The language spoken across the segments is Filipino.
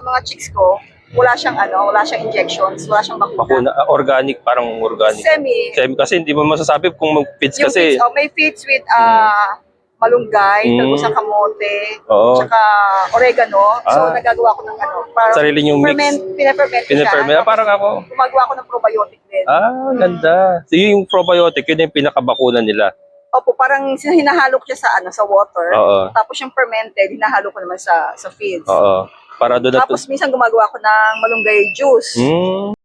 mga chicks ko, wala siyang ano, wala siyang injections, wala siyang bakuna. Bakuna, ah, organic, parang organic. Semi. Kasi, kasi hindi mo masasabi kung Yung kasi. feeds, oh, may feeds with ah malunggay, Mm. talbos ng kamote, Oo. tsaka oregano. So, Ah. nagagawa ko ng ano, parang Sarili niyong mix. siya. Pinaferment. Ah, Tapos parang ako. Gumagawa ko ng probiotic din. Ah, ganda. So, yung probiotic, yun yung pinakabakuna nila. Opo, parang hinahalo ko siya sa ano, sa water. Oo. Tapos yung fermented, hinahalo ko naman sa sa feeds. Oo. Para doon na Tapos minsan gumagawa ko ng malunggay juice. Hmm.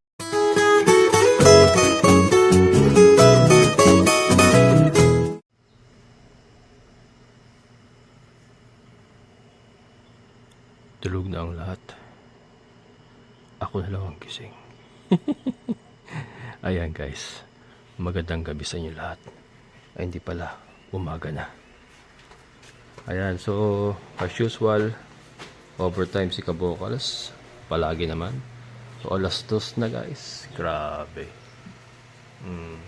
Tulog na ang lahat. Ako na lang ang gising. Ayan guys. Magandang gabi sa inyo lahat. Ay hindi pala. Umaga na. Ayan. So, as usual, overtime si Kabokals. Palagi naman. So, alas dos na guys. Grabe. Hmm.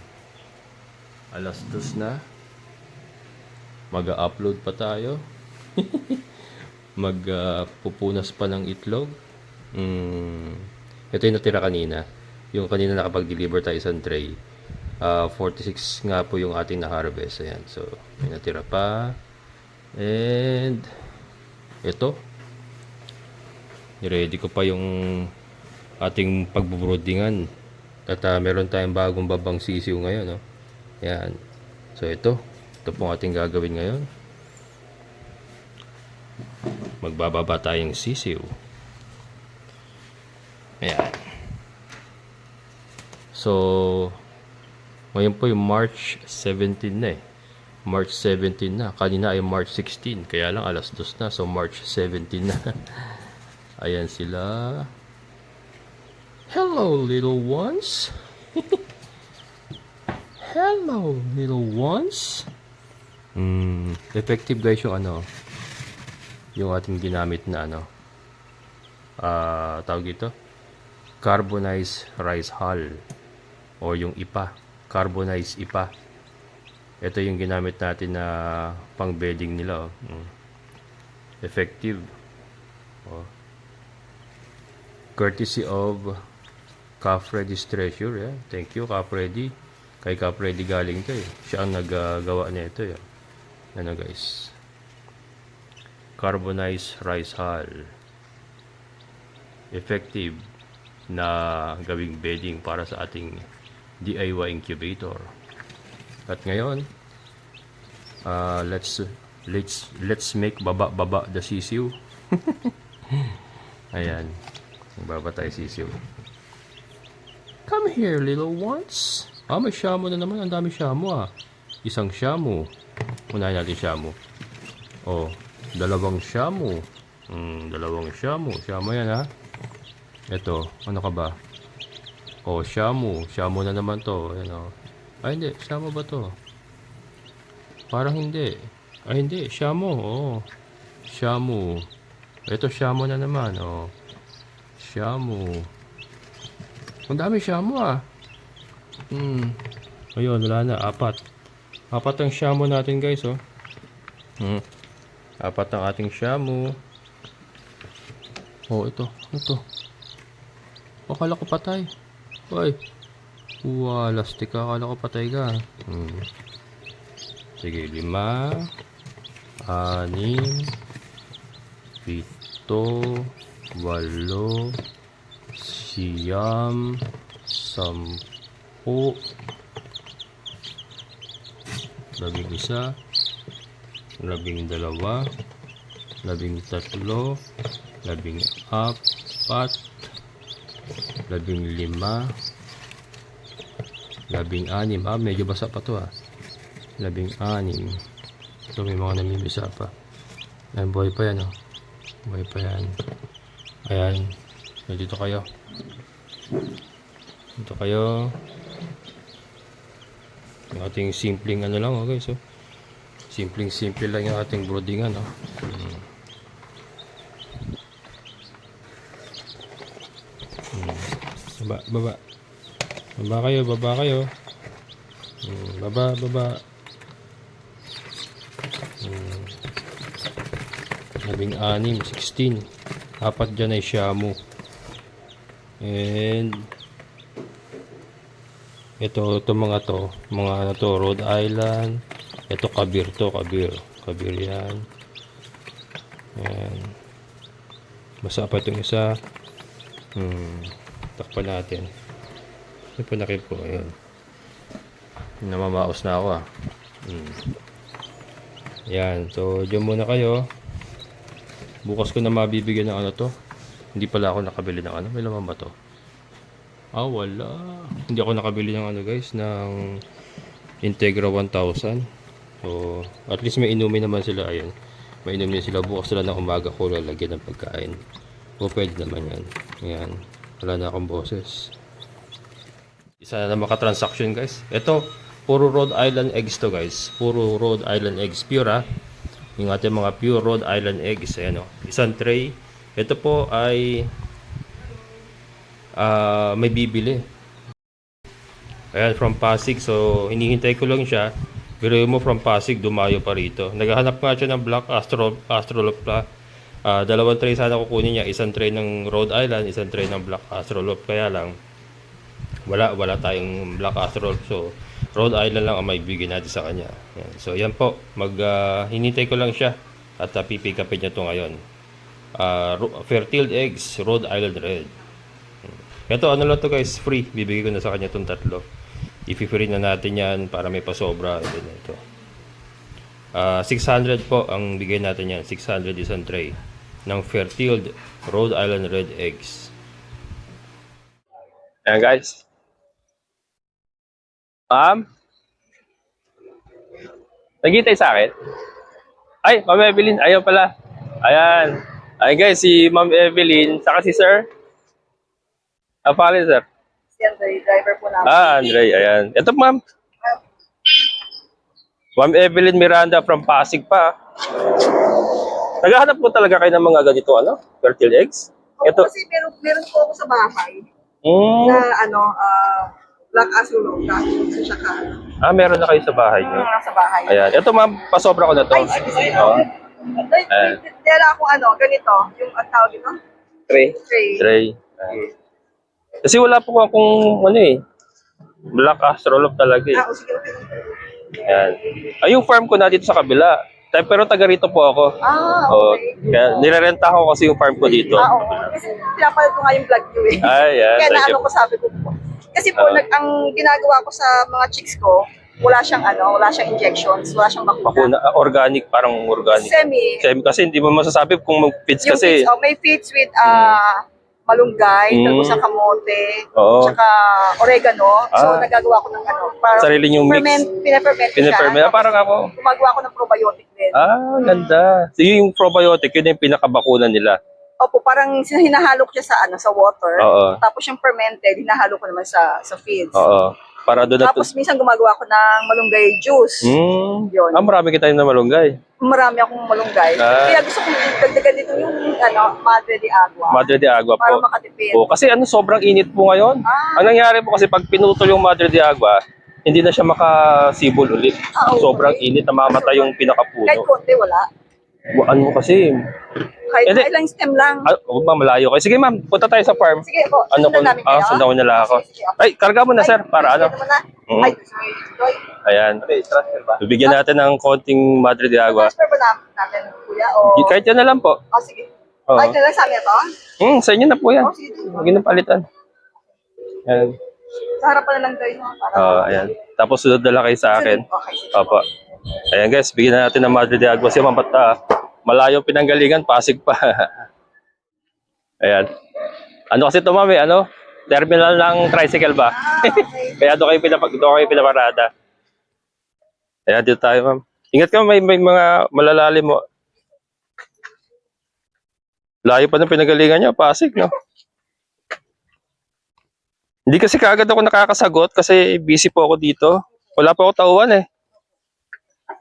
Alas dos na. Mag-upload pa tayo. Magpupunas pa ng itlog. Hmm. Ito yung natira kanina. Yung kanina nakapag-deliver tayo sa tray. Ah, 46 nga po yung ating na-harvest. Ayan. So, may natira pa. And, ito. Ready ko pa yung ating pagbubroodingan. At ah, meron tayong bagong babang sisiw ngayon. No? Yan. So ito. Ito pong ating gagawin ngayon. Magbababa tayong sisiw. Ayan. So, ngayon po yung March 17 na eh. March 17 na. Kanina ay March 16. Kaya lang alas 2 na. So, March 17 na. Ayan sila. Hello, little ones. Hello, little ones. Hmm, effective guys yung ano, yung ating ginamit na ano, ah, tawag ito, carbonized rice hull or yung IPA, carbonized IPA. Ito yung ginamit natin na pang bedding nila. Oh. Hmm. Effective. Oh. Courtesy of Calf Ready's Treasure. Yeah. Thank you, Calf Ready. Kay Calf Ready galing to eh. Siya ang naggagawa niya ito. Yeah. Ano guys. Carbonized rice hull. Effective na gawing bedding para sa ating DIY incubator. At ngayon, uh, let's let's let's make baba baba the sisiw. Ayan. Magbaba tayo sisiw. Come here, little ones. Ah, may shamo na naman. Ang dami shamo ah. Isang shamo. Unahin natin shamo. Oh, dalawang shamo. Hmm, dalawang shamo. Shamo yan ha. Ito, ano ka ba? Oh, shamo. Shamo na naman to. Ayan oh. Ay, hindi. Shamo ba to? Parang hindi. Ay, hindi. Shamo. Oh. Shamo. Ito, shamo na naman. Oh. Shamo. Ang dami shamo ah. Hmm. Ayun, wala na. Apat. Apat ang shamo natin guys, oh. Hmm. Apat ang ating shamo. Oh, ito. Ito. Akala ko patay. Hoy. Wow, lastik ka. Akala ko patay ka. Hmm. Sige, lima. Anim. Pito. Walo. Siyam. Sampu. Labing isa. Labing dalawa. Labing tatlo. Labing apat. Labing lima. Labing anim. Ah, medyo basa pa to ah. Labing anim. So, may mga namimisa pa. Ayan, buhay pa yan oh. Buhay pa yan. Ayan. So, dito kayo. Dito kayo. Yung ating simpleng ano lang oh guys oh. Simpleng simple lang yung ating broodingan oh. Hmm. Hmm. Baba, baba. Baba kayo, baba kayo. Hmm, baba, baba. Hmm. Labing anim, 16. Apat dyan ay Shamu. And ito, ito mga to, mga ano to, Rhode Island. Ito Kabir to, Kabir. Kabir yan. Ayan. Basa pa itong isa. Hmm. Takpan natin. Ito panakip ko. Ayan. Namamaos na ako ah. Hmm. Yan. So, dyan muna kayo. Bukas ko na mabibigyan ng ano to. Hindi pala ako nakabili ng ano. May laman ba to? Ah, wala. Hindi ako nakabili ng ano guys. Ng Integra 1000. So, at least may inumin naman sila. Ayun. May inumin sila. Bukas sila ng umaga ko lalagyan ng pagkain. O pwede naman yan. Ayan. Wala na akong boses. Isa na makatransaction guys. Ito, puro Rhode Island eggs to guys. Puro Rhode Island eggs. Pure ah. Yung ating mga pure Rhode Island eggs. Ayan o. Isang tray. Ito po ay ah may bibili. Ayan, from Pasig. So, hinihintay ko lang siya. Pero mo from Pasig, dumayo pa rito. Naghahanap nga siya ng Black Astro, Astrolop pa. Ah, dalawang tray sana kukunin niya. Isang tray ng Rhode Island, isang tray ng Black Astrolop. Kaya lang, wala wala tayong Black Astrolop. So, Rhode Island lang ang may bigyan natin sa kanya. Yan. So, yan po. Mag, ah, hinintay ko lang siya. At uh, pipick upin niya to ngayon. Ah, ro- Fairfield Eggs, Rhode Island Red. Ito, ano lang to guys, free. Bibigay ko na sa kanya itong tatlo. I-free na natin yan para may pasobra. Ito na ito. Ah, 600 po ang bigay natin yan. 600 isang tray ng Fairfield Rhode Island Red Eggs. Ayan guys. Ma'am? Nagintay sa akin? Ay, Ma'am Evelyn, ayaw pala. Ayan. Ayan guys, si Ma'am Evelyn, saka si Sir. Ang pangalan, Sir? Si Andre, driver po namin. Ah, Andre, ayan. Ito, ma'am. Ma'am Evelyn Miranda from Pasig pa. Naghahanap po talaga kayo ng mga ganito, ano? Fertile eggs? Ito. kasi meron, meron po ako sa bahay Mm. na ano, ah, black azul na sa saka Ah, meron na kayo sa bahay niyo. sa bahay. Ayan. Ito, ma'am, pasobra ko na to. Ay. Oo. Ay, Ayan. Dala akong ano, ganito, yung ang tawag ito, Tray. tray. Tray. Ayan. Kasi wala po akong, ano eh, black astrolop talaga eh. Ah, o sige. Ayan. Ay, yung farm ko na dito sa kabila. Pero taga rito po ako. Ah, Oo. okay. Kaya nirerenta ko kasi yung farm ko dito. Ah, oo. Kasi pinapalit ko nga yung vlog nyo eh. Ay, yan. Kaya naano ko sabi ko po. Kasi po, Ah. nag, ang ginagawa ko sa mga chicks ko, wala siyang ano, wala siyang injections, wala siyang bakuna. Bakuna, ah, organic, parang organic. Semi. Kasi, kasi hindi mo masasabi kung mag-feeds Yung kasi. feeds, oh, may feeds with ah malunggay, Mm. talbos ng kamote, Oo. tsaka oregano. So, Ah. nagagawa ko ng ano, parang Sarili niyong mix. ferment, pinaferment siya. Pinaperme. Ah, parang ako. Gumagawa ko ng probiotic din. Ah, ganda. So, yung probiotic, yun yung pinakabakuna nila. Opo, parang hinahalo ko siya sa ano, sa water. Oo. Tapos yung fermented, hinahalo ko naman sa sa feeds. Oo. Para doon na... Tapos minsan gumagawa ko ng malunggay juice. Hmm. Yun. Ah, marami kita na malunggay. Marami akong malunggay. Ah. Kaya gusto ko dagdagan dito yung ano, madre de agua. Madre de agua para po. makatipid. Po, kasi ano, sobrang init po ngayon. Ah. Ang nangyari po kasi pag pinutol yung Madre de agua, hindi na siya makasibol ulit. Ah, okay. Sobrang init, namamatay yung Kahit pinakapuno. konti, wala. Ano kasi, Kahit Hindi. ilang stem lang. ah, huwag ba malayo kayo. Sige ma'am, punta tayo sa farm. Sige po, Ano sundan ko, namin ah, kayo. sundan ko nila ako. Sige, sige, okay. Ay, karga mo na sir, para ano. na. Mm. Ay, sorry. Joy. Ayan. Bibigyan natin ng konting Madre de agua. Transfer ba na- natin, kuya? O... Kahit yan na lang po. Oh, sige. Oo. Ay, kailan sa amin ito? Hmm, sa inyo na po yan. Oh, sige. Huwag na palitan. Ayan. Sa harapan na lang tayo. no? Para... Oh, ayan. Tapos sunod na lang kayo sa akin. Okay, sige. Opo. Ayan guys, bigyan na natin ng Madre de Agua. Kasi mabat ah, malayo pinanggalingan, Pasig pa. Ayan. Ano kasi ito mami, ano? Terminal ng tricycle ba? Kaya doon kayo, pinapag doon kayo pinaparada. Ayan, dito tayo ma'am. Ingat ka, may, may mga malalalim mo. Layo pa ng pinagalingan niya, Pasig, no? Hindi kasi kaagad ako nakakasagot kasi busy po ako dito. Wala pa ako tauhan eh.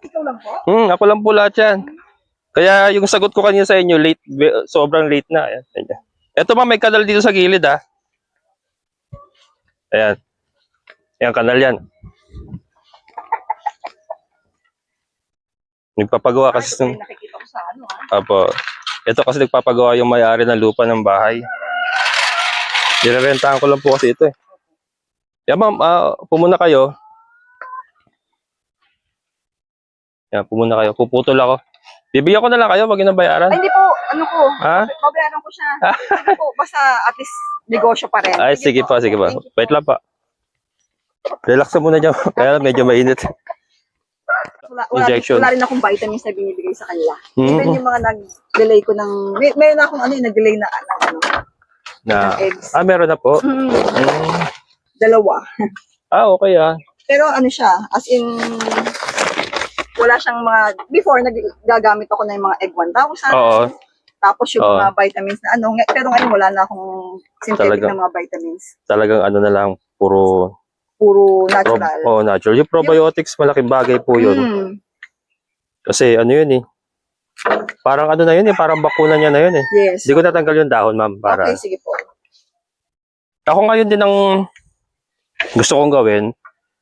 Ikaw lang po? Hmm, ako lang po lahat yan. Kaya yung sagot ko kanina sa inyo, late, sobrang late na. Ayan, ayan. Ito ma, may kanal dito sa gilid ha. Ayan. Ayan, kanal yan. Nagpapagawa kasi ng... yung nakikita ko sa ano, ah. Apo. Ito kasi nagpapagawa yung may-ari ng lupa ng bahay. Nirerentahan ko lang po kasi ito eh. Yan ma'am, ah, pumuna kayo. Yan, pumuna kayo. Puputol ako. Bibigyan ko na lang kayo, wag yun ang bayaran. Ay, hindi po, ano ko, Ha? babayaran ko siya. Hindi po, basta at least negosyo pa rin. Ay, sige pa, sige pa. Thank you Wait lang pa. Relax na muna dyan. Kaya medyo mainit. Wala, wala, Injection. wala rin akong vitamins na binibigay sa kanila. Mhm. Even yung mga nag-delay ko ng, may, mayroon akong ano, yung nag-delay na, ng, ano, Na, ah, meron na po. Mm, Mm. dalawa. Ah, okay ah. Pero ano siya, as in, wala siyang mga, before, nagagamit ako ng mga egg 1,000. Oo. Tapos yung Oo. mga vitamins na ano, ngay- pero ngayon wala na akong synthetic Talaga. na mga vitamins. Talagang ano na lang, puro Puro Prob- natural. oh, natural. Yung probiotics, malaking bagay po yun. Mm, Kasi ano yun eh. Parang ano na yun eh, parang bakuna niya na yun eh. yes. Hindi ko natanggal yung dahon, ma'am. Para. Okay, sige po. Ako ngayon din ang gusto kong gawin.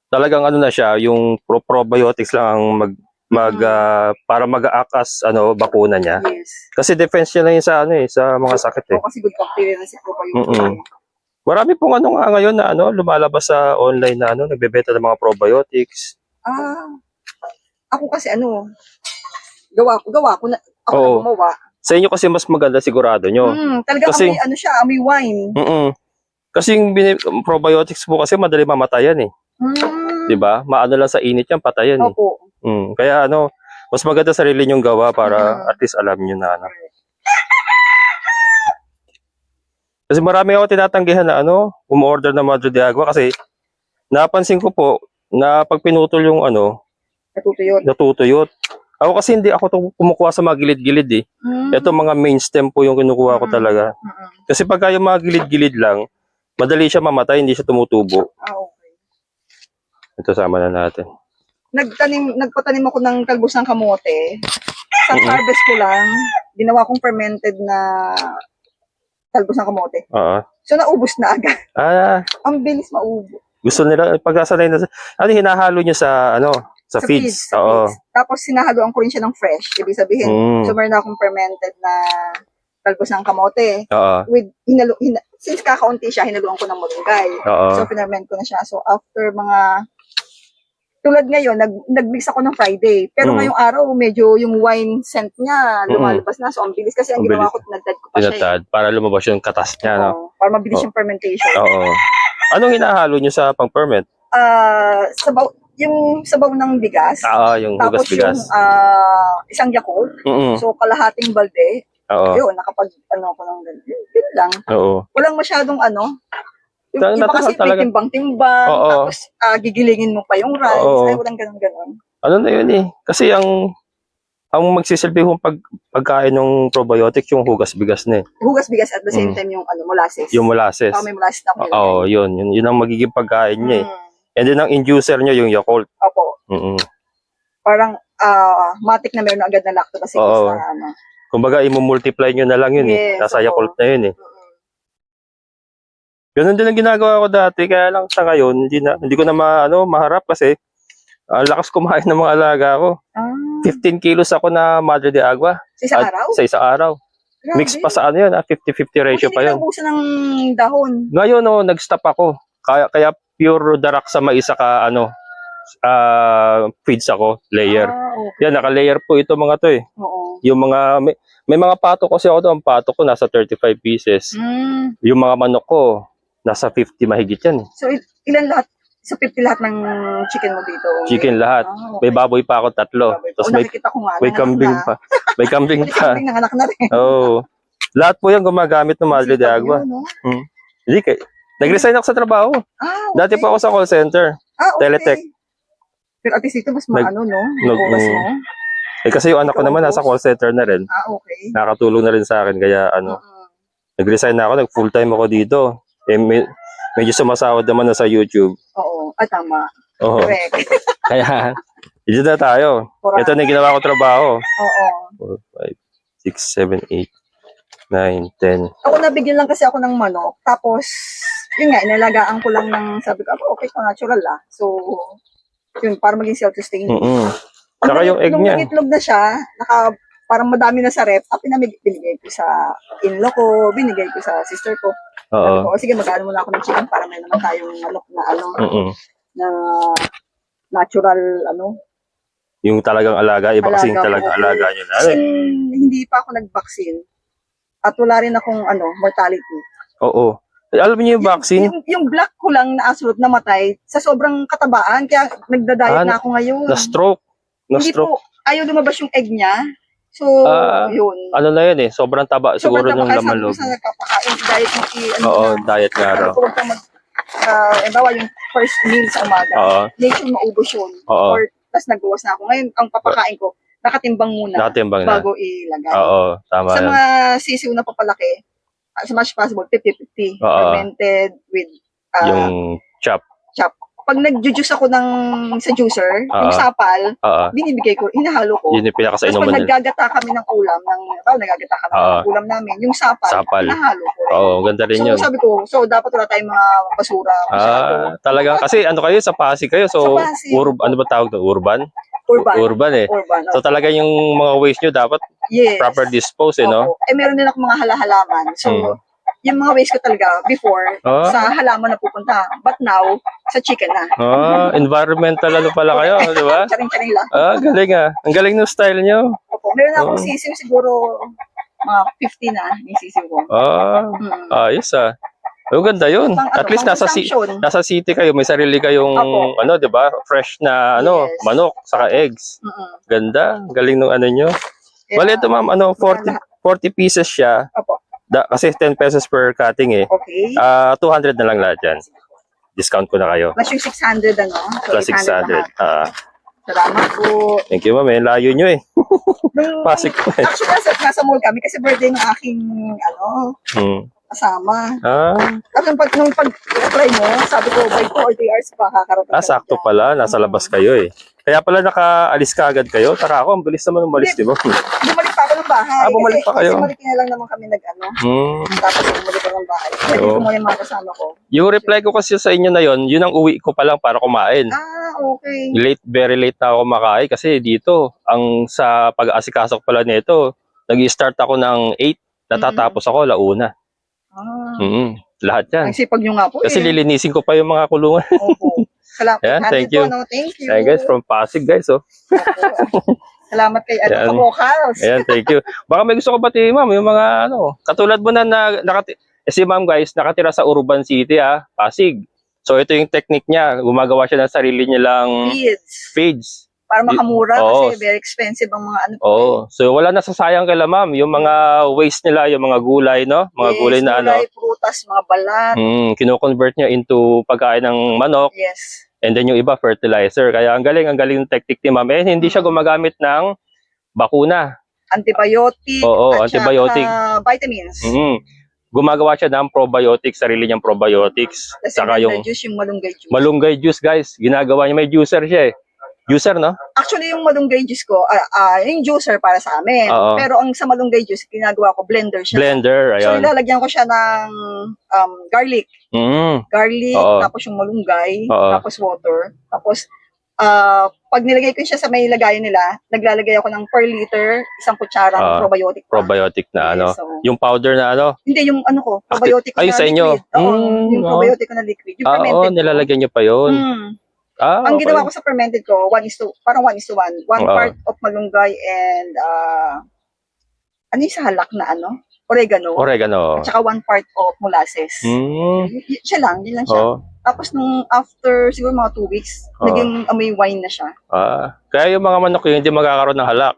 Talagang ano na siya, yung pro probiotics lang ang mag, mag Mm. ah, para mag-aakas ano bakuna niya. Yes. Kasi defense niya na yun sa ano eh, sa mga sakit eh. O, kasi good bacteria na si probiotic. Mm-mm. Marami pong ano nga ngayon na ano lumalabas sa online na ano nagbebenta ng mga probiotics. Ah, ako kasi ano, gawa ko, gawa ko na, ako Oo. na gumawa. Sa inyo kasi mas maganda sigurado nyo. Mm, talaga Kasi- amoy, ano siya, amoy wine. Mm-mm. Kasi yung probiotics po kasi madali mamatayan eh. Mm, 'Di ba? Maano lang sa init yan, patayan eh. Opo. Mm. Kaya ano, mas maganda sarili nyong gawa para Mm. at least alam nyo na ano. Kasi marami ako tinatanggihan na ano, umorder ng Madre de Agua kasi napansin ko po na pag pinutol yung ano, Natutuyot. natutuyot. Ako kasi hindi ako to kumukuha sa mga gilid-gilid eh. Mm. Ito mga main stem po yung kinukuha ko Mm. talaga. Mm-mm. Kasi pagka yung mga gilid-gilid lang, madali siya mamatay, hindi siya tumutubo. Ah, okay. Ito sama na natin. Nagtanim, nagpatanim ako ng talbos ng kamote. Sa Mm-mm. harvest ko lang, ginawa kong fermented na talbos ng kamote. Oo. So, naubos na agad. Ah, Ang bilis maubos. gusto nila pagkasanay na sa- ano hinahalo niyo sa ano sa, feeds. sa Oo. feeds. Tapos, sinahaluan ko rin siya ng fresh. Ibig sabihin, Mm. so meron akong fermented na talbos ng kamote. Oo. With, hinalo, hina, since kakaunti siya, hinaluan ko ng malunggay. Oo. So, finerment ko na siya. So, after mga, tulad ngayon, nag, nag-mix ako ng Friday. Pero Mm. ngayong araw, medyo yung wine scent niya, Mm-mm. lumalabas na. So, ang bilis kasi ang Ang ginawa ko, tinagdad ko pa siya. eh. Tinatad para lumabas yung katas niya, no? Oo, para mabilis Oo. yung fermentation. Oo. Anong hinahalo niyo sa pang-ferment? Ah, sabaw, yung sabaw ng bigas. Ah, yung tapos hugas-bigas. yung ah, isang Yakult. Mm. So, kalahating balde. Oo. Yun, nakapag, ano ko ng ganun. Yun lang. Oo. Walang masyadong ano. Tal- iba kasi talaga- may timbang-timbang, Oo. tapos ah, gigilingin mo pa yung rice. Oo. Ay, walang ganun-ganun. Ano na yun eh? Kasi ang ang magsisilbi yung pag, pagkain ng probiotic yung hugas-bigas na eh. Hugas bigas at the same Mm. time yung ano, molasses. Yung molasses. Oh, may molasses na Oo, oh, yun, yun. Yun ang magiging pagkain niya eh. Mm. And then ang inducer niya yung Yakult. Opo. Mm Parang ah, matik na meron na agad na lactobacillus Oo. na ano. Kumbaga, imumultiply nyo na lang yun eh. Yes, Nasa oo. Yakult na yun eh. Mm-mm. Ganun din ang ginagawa ko dati, kaya lang sa ngayon, hindi, na, hindi ko na ma, ano, maharap kasi ang lakas kumain ng mga alaga ko. Ah, 15 kilos ako na Madre de Agua. sa isang araw? Sa isang araw. Grabe. Mix pa sa ano yun, ah, 50-50 ratio Buti pa yun. naubusan ng dahon. Ngayon, oh, nag-stop ako. Kaya, kaya pure darak sa mais saka ano, ah feeds ako, layer. Ah, okay. Yan, naka-layer po ito mga to eh. Oo. Yung mga, may, may mga pato kasi ako doon. Pato ko nasa 35 pieces. Mm. Yung mga manok ko, nasa 50 mahigit yan eh. So, il- ilan lahat? So, 50 lahat ng chicken mo dito? Chicken lahat. Ah, okay. May baboy pa ako tatlo. Tapos Tapos may, nakikita ko nga. may nanganak kambing na. pa. May kambing May pa. kambing nanganak na rin. Oo. Lahat po yan gumagamit ng Madre de Sipag Agua. yun, no? Hindi kay. Nag-resign ako sa trabaho. Ah, okay. Dati po ako sa call center. ah, okay. Teletech. Pero at least ito mas Nag- maano, no? nag- Yung oras mo. Eh kasi yung anak ko naman nasa call center na rin. Ah, okay. Nakatulong na rin sa akin. Kaya ano, Mm-mm. nag-resign na ako. Nag-full time ako dito. Eh, me- medyo sumasahod naman na sa YouTube. Oo. Ah, tama. Oo. Correct. Kaya, dito na tayo. Correct. Ito na yung ginawa ko trabaho. Oo. 4, 5, 6, 7, 8, 9, 10. Ako nabigyan lang kasi ako ng manok. Tapos, yun nga, inalagaan ko lang ng, sabi ko, "Aba, okay, ito natural ah. So, yun, para maging self-sustaining. Mm-mm. Saka yung egg nung niya. nangitlog na siya, naka parang madami na sa rep, ah, pinamig, binigay ko sa in-law ko, binigay ko sa sister ko. Sabi Oo. ko, "O, sige, magkano muna ako ng chicken para may naman tayong manok na ano, Mm-mm. na natural, ano. Yung talagang alaga, iba kasi yung Alaga, talagang alaga nyo na. Kasi hindi pa ako nag-vaccine. At wala rin akong, ano, mortality. Oo. Eh, Alam niyo yung vaccine? Yung, yung black ko lang na asulot namatay sa sobrang katabaan, kaya nagda-diet Ah, na ako ngayon. Na stroke. Na hindi stroke. po, ayaw lumabas yung egg niya. So, Ah, yun. Ano na yun eh, sobrang taba siguro Sobrang ng laman loob. sa nagpapakain, diet mo, i, ano Oo, na, diet nga raw. huwag kang mag, uh, eh, bawa yung first meal sa umaga. Oo. Make sure maubos yun. Oo. Or, tas nagbawas na ako. Ngayon, ang papakain ko, nakatimbang muna Nakatimbang na. bago ilagay. Oo, tama sa yan. mga sisiw na papalaki, as much as possible, 50-50. Oo. Fermented with uh, Yung chop. chop. Pag nag-juice ako ng sa juicer, yung Oo. sapal, Oo. binibigay ko, hinahalo ko. Yun yung Tapos pinakasainuman pag nila. naggagata kami ng ulam, ng, oh, naggagata kami Oo. ng ulam namin, yung sapal, Sapal. hinahalo ko. Oo, ganda rin so, yun. sabi ko, so dapat wala tayong mga basura. Ah, talagang kasi ano kayo sa Pasig kayo. So Sa Pasig. urb ano ba tawag to? Urban? urban. Urban eh. Urban. So talaga yung mga waste nyo dapat yes. proper dispose eh, no? Eh, meron din ako mga halahalaman. So, Mm. Yung mga waste ko talaga before, Ah. sa halaman na pupunta. But now, sa chicken na. Ah, environmental ano pala kayo, di ba? Charing-charing lang. Ah, galing ah. Ang galing ng style nyo. Opo. Meron akong Oo. sisiw siguro mga 50 na yung sisiw ko. Ah, Hmm. ayos ah. Oh, ganda yun. Pang, At ano, least nasa si nasa city kayo, may sarili kayong Opo. ano, 'di ba? Fresh na ano, Yes. manok saka eggs. Mm-mm. Ganda. Galing nung ano nyo. Kaya, Bale ito ma'am, ano 40 40 pieces siya. Opo. Da, kasi 10 pesos per cutting eh. Okay. Ah, 200 na lang lahat yan. Discount ko na kayo. Plus yung 600 ano. So Plus 600. lahat. Ah, Salamat po. thank you ma'am. Eh, layo nyo eh. Nung, Pasig po eh. actually, nasa, nasa mall kami kasi birthday ng aking ano, Hmm. kasama. Ah, At nung pag, nung pag-apply mo, sabi ko, by 2 or 3 hours pa kakarating. ah, kami sakto dyan. pala. Nasa labas kayo eh. Kaya pala nakaalis ka agad kayo. Tara ako, ang bilis naman umalis, di ba? Bumalik pa ako ng bahay. Ah, bumalik kasi, pa kayo. Kasi bumalik na lang naman kami nag-ano. Hmm. Tapos bumalik ako ng bahay. Oo. ko muna yung mga kasama ko. Yung reply ko kasi sa inyo na yon, yun ang uwi ko pa lang para kumain. Ah, okay. Late, very late na ako kumakain kasi dito, ang sa pag-aasikasok pala nito, nag-start ako ng 8, natatapos ako launa. Ah, Mm Lahat yan. ang sipag nyo nga po Kasi eh. lilinisin ko pa yung mga kulungan. Opo. Salamat. Yeah, thank you. Po, no? Thank you. Ayan guys, from Pasig guys, oh. Salamat kay ano, Ayan. Kabokals. Ayan, thank you. Baka may gusto ko batiin, ma'am, yung mga ano, katulad mo na, na nakati eh, si ma'am guys, nakatira sa Urban City, ah, Pasig. So ito yung technique niya, gumagawa siya ng sarili niya lang feeds. Para makamura Oo. kasi very expensive ang mga ano. Oo. So wala na sasayang kay ma'am, yung mga waste nila, yung mga gulay, no? Mga Yes, gulay na ano, gulay, prutas, mga balat. mm, kino-convert niya into pagkain ng manok Yes. And then yung iba fertilizer. Kaya ang galing, ang galing ng technique ni ma'am. Eh, hindi siya gumagamit ng bakuna. Antibiotic. Oo, at saka antibiotic. vitamins. Mm. Gumagawa siya ng probiotics, sarili niyang probiotics. Kasi Saka yung juice, yung malunggay juice. malunggay juice, guys. Ginagawa niya, may juicer siya eh. Juicer, no? Actually, yung malunggay juice ko, ah ah, yung juicer para sa amin. Oo. Pero ang sa malunggay juice, ginagawa ko blender siya. Blender, So, ayun. ilalagyan ko siya ng um, garlic. Mm. Garlic, Oo. tapos yung malunggay, Oo. tapos water. Tapos, ah pag nilagay ko siya sa may lagayan nila, naglalagay ako ng per liter, isang kutsara ng Oo. probiotic. pa. Probiotic na ano. Yes, so, Yung powder na ano. hindi, yung ano ko, probiotic Ay, na sa inyo? liquid. Oo, Mm, yung oo. probiotic ko na liquid. Yung Ah, oo, fermented ko. nilalagyan niyo pa yun. Mm. Ah, Ang okay. ginawa ko sa fermented ko, one is to, parang one is to one. One Oo. part of malunggay and, uh, ano yung sa halak na ano? Oregano. Oregano. At saka one part of molasses. Mm. Y- siya lang, yun lang siya. Oh. Tapos nung after siguro mga two weeks, Oo. naging amoy wine na siya. Ah. Kaya yung mga manok yun, hindi magkakaroon ng halak.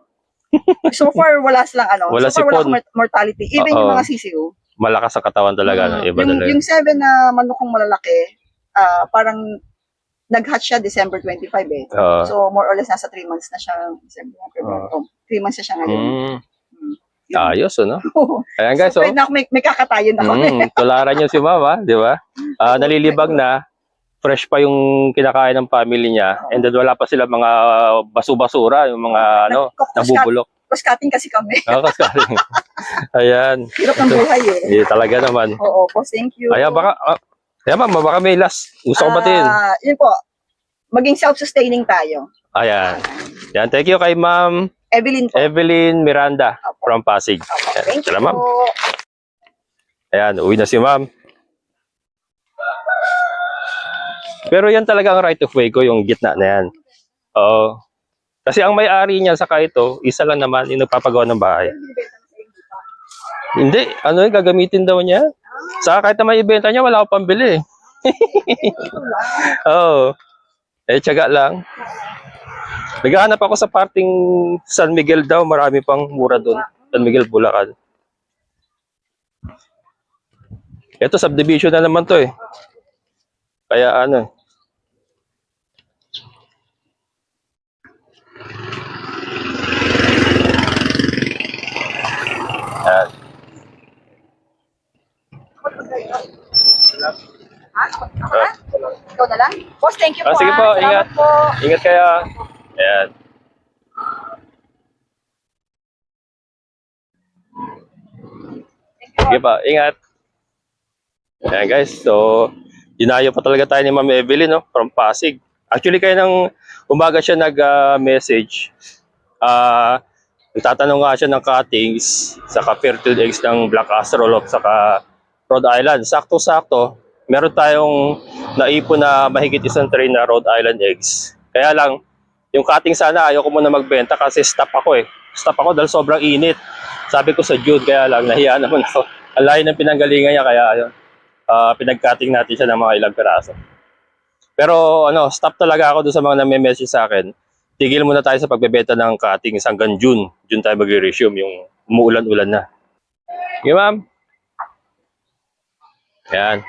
So far, wala silang ano. Wala so far, wala sipon. mort- mortality. Even Oo. yung mga sisiyo. Malakas sa katawan talaga. no? Mm, Iba yung, talaga. yung seven na manokong malalaki, ah parang nag-hatch siya December 25 eh. Oo. So, more or less, nasa 3 months na siya. December, oh, 3 months na siya ngayon. Mm. Ayos, ano? Ayan guys, so, oh. pwede na may, may kakatayin ako. Mm, tularan niyo si mama, di ba? Ah, nalilibag na, fresh pa yung kinakain ng family niya, and then wala pa sila mga basu-basura, yung mga ano, nabubulok. Cutting kasi kami. Nakakasaring. Ayan. Hirap ng buhay eh. Eh, talaga naman. Oo, boss, thank you. Ayan, baka, ah, ayan ma'am, baka may last. Gusto ko batiin. Ah, yun po. Maging self-sustaining tayo. Ayan. Ayan, thank you kay ma'am Evelyn po. Evelyn Miranda Opo. from Pasig. Opo. Ayan, Thank you sila, ma'am. po. Ayan, uwi na si ma'am. Pero yan talaga ang right of way ko, yung gitna na yan. Oo. Kasi ang may-ari niya sa ito, isa lang naman yung nagpapagawa ng bahay. Hindi, ano yung gagamitin daw niya? Saka kahit na may ibenta niya, wala akong pambili. Oo. Eh, tiyaga lang. Naghahanap ako sa parting San Miguel daw, marami pang mura doon. San Miguel, Bulacan. Ito, subdivision na naman to eh. Kaya ano eh. Yan. Ha? Ako na? Ikaw na lang? Boss, thank you Ah, po. sige ah. po, Salamat ingat. po. Ingat kaya. Ayan. Sige pa, ingat. Ayan guys, so dinayo pa talaga tayo ni Ma'am Evelyn no, from Pasig. Actually kaya nang umaga siya nag-message. Ah, nagtatanong nga siya ng cuttings sa fertile eggs ng Black Astrolop sa Rhode Island. Sakto-sakto, meron tayong naipon na mahigit isang tray na Rhode Island eggs. Kaya lang, yung cutting sana ayoko muna magbenta kasi stop ako eh. Stop ako dahil sobrang init. Sabi ko sa June, kaya lang nahiya naman ako. Ang layo ng pinanggalingan niya kaya ayun, ah, pinag-cutting natin siya ng mga ilang piraso. Pero ano, stop talaga ako doon sa mga name-message sa akin. Tigil muna tayo sa pagbebenta ng cutting hanggang June. June tayo mag-resume yung umuulan-ulan na. Okay, ma'am? Yan.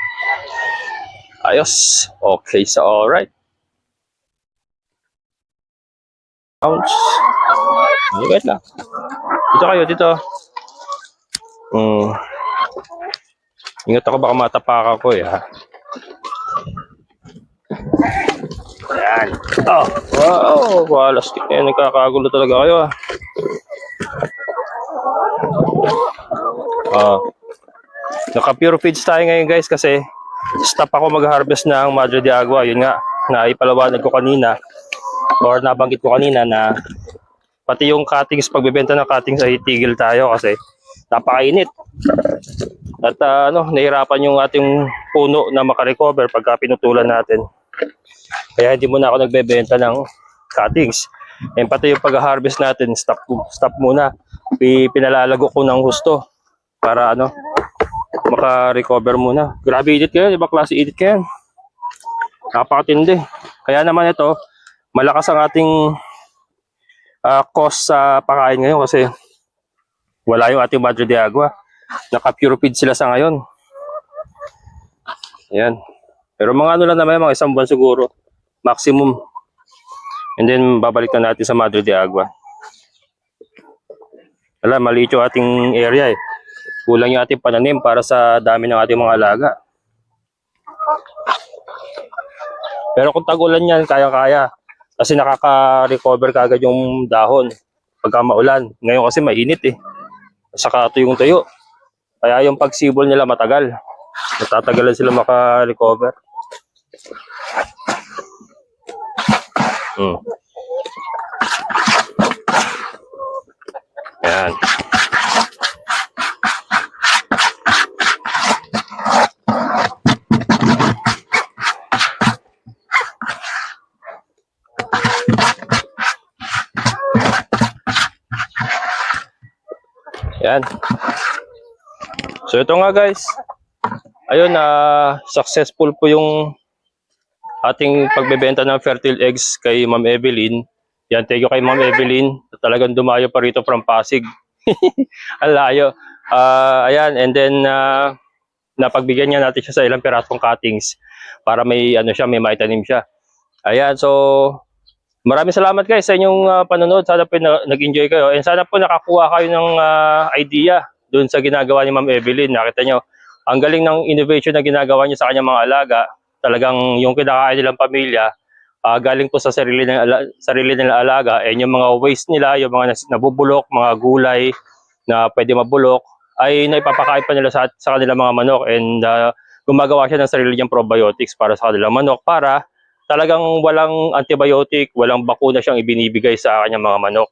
Ayos. Okay, so alright. Ouch. Wait lang. Dito kayo, dito. Hmm. Ingat ako baka matapakan ko eh ha. Ayan. Oh, wow. Na yan. Nagkakagulo talaga kayo ah. Oh. Naka-pure feeds tayo ngayon guys kasi stop ako mag-harvest ng Madre de Agua. Yun nga, naipalawanag ko kanina or nabanggit ko kanina na pati yung cuttings, pagbebenta ng cuttings ay tigil tayo kasi napakainit. At ah, ano, nahirapan yung ating puno na makarecover pagka pinutulan natin. Kaya hindi muna ako nagbebenta ng cuttings. And pati yung pag-harvest natin, stop, stop muna. Pi- Pinalalago ko ng husto para ano, maka-recover muna. Grabe edit kayo, iba klase edit kayo. Napakatindi. Kaya naman ito, malakas ang ating ah, cost sa pakain ngayon kasi wala yung ating Madre de Agua. Naka-pure feed sila sa ngayon. Ayan. Pero mga ano lang naman, mga isang buwan siguro. Maximum. And then, babalik na natin sa Madre de Agua. Wala, maliit yung ating area eh. Kulang yung ating pananim para sa dami ng ating mga alaga. Pero kung tagulan yan, kaya-kaya. Kasi nakaka-recover kagad yung dahon pagka maulan. Ngayon kasi mainit eh. Saka tuyong tuyo. Kaya yung pagsibol nila matagal. Matatagalan sila maka-recover. Hmm. Ayan. Yan. So ito nga guys. Ayun na successful po yung ating pagbebenta ng fertile eggs kay Ma'am Evelyn. Yan, thank you kay Ma'am Evelyn. Talagang dumayo pa rito from Pasig. Ang layo. Ah, ayan, and then ah, napagbigyan niya natin siya sa ilang pirasong cuttings para may ano siya, may maitanim siya. Ayan, so Maraming salamat guys sa inyong ah, panonood. Sana po na- nag-enjoy kayo. And sana po nakakuha kayo ng ah, idea doon sa ginagawa ni Ma'am Evelyn. Nakita nyo, ang galing ng innovation na ginagawa niya sa kanyang mga alaga. Talagang yung kinakain nilang pamilya, ah, galing po sa sarili ng ala- sarili nilang alaga. And yung mga waste nila, yung mga nabubulok, mga gulay na pwede mabulok, ay naipapakain pa nila sa, sa kanilang mga manok. And ah, gumagawa siya ng sarili niyang probiotics para sa kanilang manok para talagang walang antibiotic, walang bakuna siyang ibinibigay sa kanyang mga manok.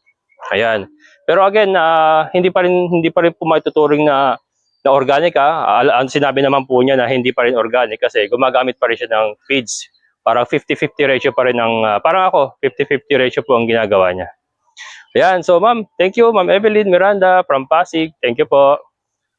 Ayan. Pero again, ah, hindi pa rin hindi pa rin po maituturing na na organic ah. Ang sinabi naman po niya na hindi pa rin organic kasi gumagamit pa rin siya ng feeds. Parang 50-50 ratio pa rin ng ah, parang ako, 50-50 ratio po ang ginagawa niya. Ayan, so ma'am, thank you Ma'am Evelyn Miranda from Pasig. Thank you po.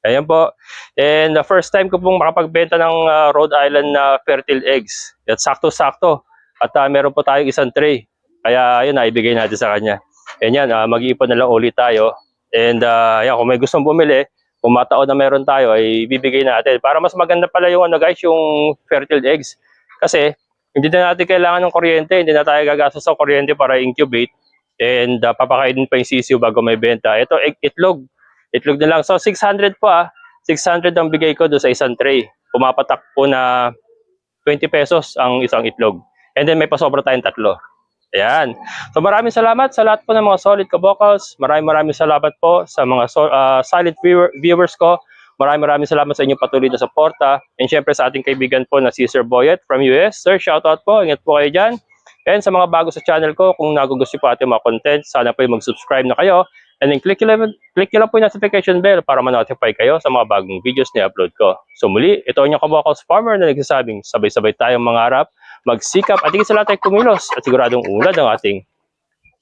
Ayan po. And the first time ko pong makapagbenta ng ah, Rhode Island na fertile eggs. At sakto-sakto. At ah, meron po tayong isang tray. Kaya yun, naibigay natin sa kanya. And yan, ah, mag-iipon na lang ulit tayo. And uh, yan, kung may gustong bumili, kung mataon na meron tayo, ay bibigay natin. Para mas maganda pala yung ano guys, yung fertile eggs. Kasi, hindi na natin kailangan ng kuryente, hindi na tayo gagastos sa kuryente para incubate. And uh, papakainin pa yung sisiw bago may benta. Ito, egg, itlog. Itlog na lang. So, 600 po ah. 600 ang bigay ko doon sa isang tray. Pumapatak po na 20 pesos ang isang itlog. And then may pasobra tayong tatlo. Ayan. So maraming salamat sa lahat po ng mga solid kabokals. Maraming maraming salamat po sa mga so, ah, silent viewer, viewers ko. Maraming maraming salamat sa inyong patuloy na suporta. And syempre sa ating kaibigan po na si Sir Boyet from US. Sir, shoutout po. Ingat po kayo dyan. And sa mga bago sa channel ko, kung nagugusto po ating mga content, sana po yung mag-subscribe na kayo. And then click nyo click nyo lang po yung notification bell para ma-notify kayo sa mga bagong videos na upload ko. So muli, ito ang inyong kabokals farmer na nagsasabing sabay-sabay tayong mangarap, magsikap at higit sa lahat ay kumilos at siguradong unad ang ating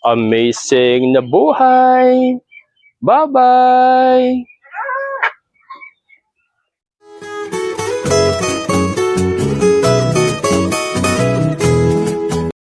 amazing na buhay. Bye-bye!